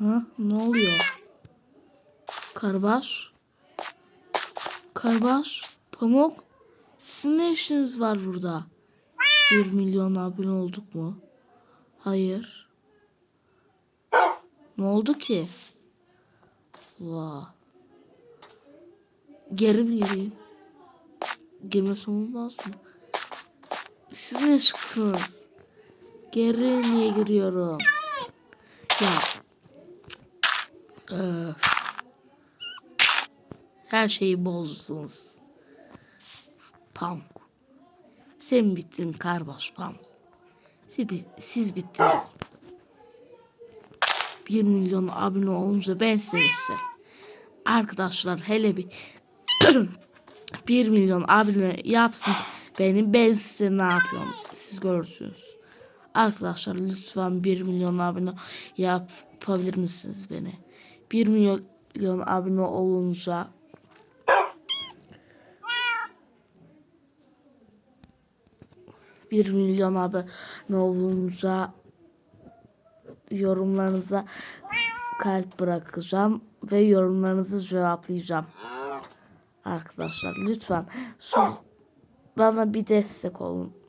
Ha? Ne oluyor? Karbaş? Karbaş? Pamuk? Sizin ne işiniz var burada? 1 milyon abone olduk mu? Hayır. Ne oldu ki? Vay. Geri mi gireyim? Girmesem olmaz mı? Siz ne çıktınız? Geri niye giriyorum? Ya. Öf. Her şeyi bozdunuz. Pamuk. Sen bittin karbaş Pamuk. Siz, siz bittiniz. 1 milyon abone olunca ben size. Arkadaşlar hele bir 1 milyon abone yapsın benim ben size ne yapıyorum siz görürsünüz. Arkadaşlar lütfen 1 milyon abone yapabilir misiniz beni? 1 milyon abone olunca bir milyon abone olunca yorumlarınıza kalp bırakacağım ve yorumlarınızı cevaplayacağım. Arkadaşlar lütfen siz bana bir destek olun.